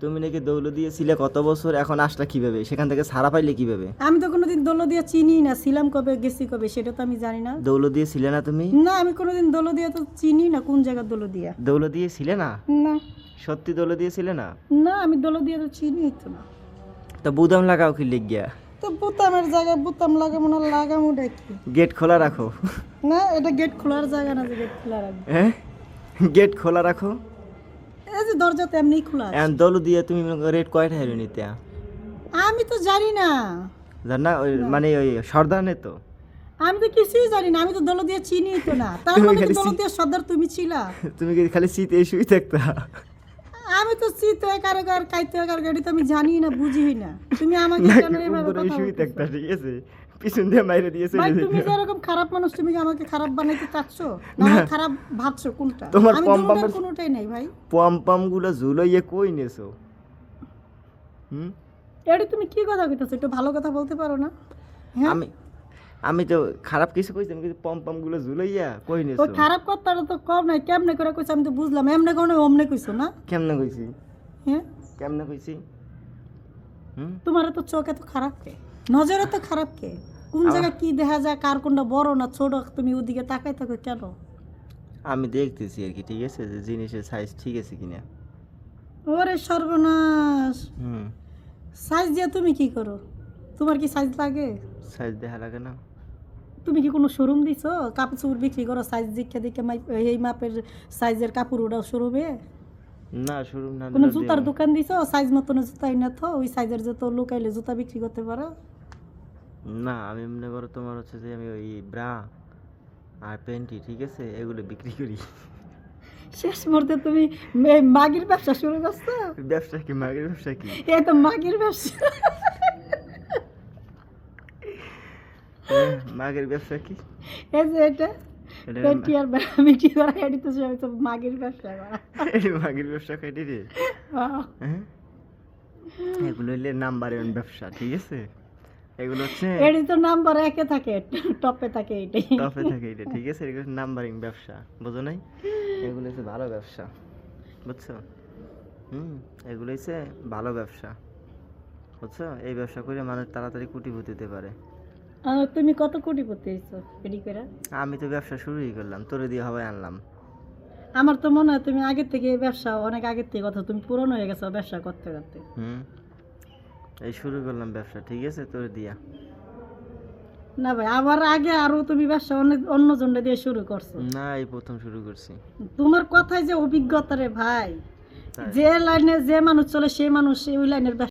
তুমি নাকি দৌলো দিয়েছিলে কত বছর এখন আসলা কীভাবে? সেখান থেকে সারা পাইলে কীভাবে? আমি তো কোনোদিন দৌলদিয়া চিনি না। ছিলাম কবে গেছি কবে সেটা তো আমি জানি না। দৌলো দিয়েছিলে না তুমি? না আমি কোনোদিন দৌলদিয়া তো চিনি না কোন জায়গার দৌলদিয়া দৌলো দিয়েছিলে না? না। সত্যি দৌলো দিয়েছিলে না? না আমি দৌলদিয়া তো চিনি তো না। তো বুদাম লাগাও কি লিখ লেগিয়া তো বুতামের জায়গায় বুতাম লাগাবো না লাগাবো কি? গেট খোলা রাখো। না এটা গেট খোলার জায়গা না যে গেট খোলা রাখব। হ্যাঁ? গেট খোলা রাখো। যে দরজা তেমনি খোলা আছে। এখন দলু দিয়ে তুমি রেট কয়টা হেরো নিতে। আমি তো জানি না। জান না ওই মানে ওই সর্দানে তো? আমি তো কিছুই জানি না আমি তো দৌলদিয়া চিনি তো না। তার মানে চি- সর্দার তুমি ছিলা। তুমি কি খালি শীতে শুই থাকতা? আমি তো শীত হয় কারও কার কাইতে হয় কারও গাড়ি তো আমি জানি না বুঝি না। তুমি আমাকে কেন এভাবে কথা শুই বলতেছো? ঠিক আছে? পিছন দিয়ে মাইরে দিয়ে চলে ভাই তুমি যে এরকম খারাপ মানুষ তুমি কি আমাকে খারাপ বানাইতে চাচ্ছ? না খারাপ ভাবছ কোনটা? তোমার পম পমের- কোনোটাই নাই ভাই। পম পমগুলো ঝুলাইয়ে কই নেছো? হুম? এটা তুমি কি কথা কইতেছো? একটু ভালো কথা বলতে পারো না? হ্যাঁ? আমি আমি তো খারাপ কিছু কইছি আমি কিন্তু পম পমগুলো ঝুলাইয়া কই নেছো? ওই খারাপ কথাটা তো কম নাই কেমনে করে কইছো আমি তো বুঝলাম এমনে কোনো অমনে কইছো না? কেমনে কইছি? হ্যাঁ? কেমনে কইছি? হুম? তোমার তো চোখ এত খারাপ কে? নজরে তো খারাপ কে? কোন জায়গায় কি দেখা যায় কার কোনটা বড় না ছোট তুমি ওদিকে তাকাই থাকো কেন? আমি দেখতেছি আর কি ঠিক আছে? যে জিনিসের সাইজ ঠিক আছে কিনা। ওরে সর্বনাশ! হুম। সাইজ দিয়ে তুমি কি করো? তোমার কি সাইজ লাগে? সাইজ দেখা লাগে না। তুমি কি কোনো শোরুম দিছো? কাপড় চোপড় বিক্রি করো সাইজ দেখে দেখে মাই- এই মাপের সাইজের কাপড় ওটাও শোরুমে না শুরু না কোনো জুতার দোকান দিছো? সাইজ মতন জুতা না তো ওই সাইজের জুতো লুকাইলে জুতা বিক্রি করতে পারো। না আমি মনে করো তোমার হচ্ছে যে আমি ওই ব্রা আর প্যান্টি ঠিক আছে? এগুলো বিক্রি করি। শেষ মুহূর্তে তুমি মাগির ব্যবসা শুরু করছ? ব্যবসা কি? মাগের ব্যবসা কি? এই তো মাগির ব্যবসা হ্যাঁ, মাগের ব্যবসা কি? এই যে এটা এটা পেটি আর মিটি করা এটি তো সবাই তো ব্যবসা করা। মাগের ব্যবসা খাইটি রে হ্যাঁ? এগুলো হইলে নাম্বার ওয়ান ব্যবসা ঠিক আছে? এগুলো হচ্ছে এটি তো নাম্বার একে থাকে টপে থাকে এটাই। টপে থাকে এটা ঠিক আছে? এগুলো নাম্বারিং ব্যবসা বুঝো নাই? এগুলো হচ্ছে ভালো ব্যবসা বুঝছ? হুম এগুলো হচ্ছে ভালো ব্যবসা বুঝছ? এই ব্যবসা করে মানুষ তাড়াতাড়ি কুটিপতি হতে পারে। তুমি কত কোটি এসছো করে আমি তো ব্যবসা শুরুই করলাম তোরে দিয়ে হবাই আনলাম। আমার তো মনে হয় তুমি আগের থেকে ব্যবসা অনেক আগের থেকে কথা তুমি পুরনো হয়ে গেছো ব্যবসা করতে করতে। হুম এই শুরু করলাম ব্যবসা ঠিক আছে? তোরে দিয়া। না ভাই আমার আগে আরও তুমি ব্যবসা অনেক অন্য জনটা দিয়ে শুরু করছ। না এই প্রথম শুরু করছি। তোমার কথায় যে অভিজ্ঞতা রে ভাই। যে লাইনে যে মানুষ চলে সেই মানুষ ওই লাইনের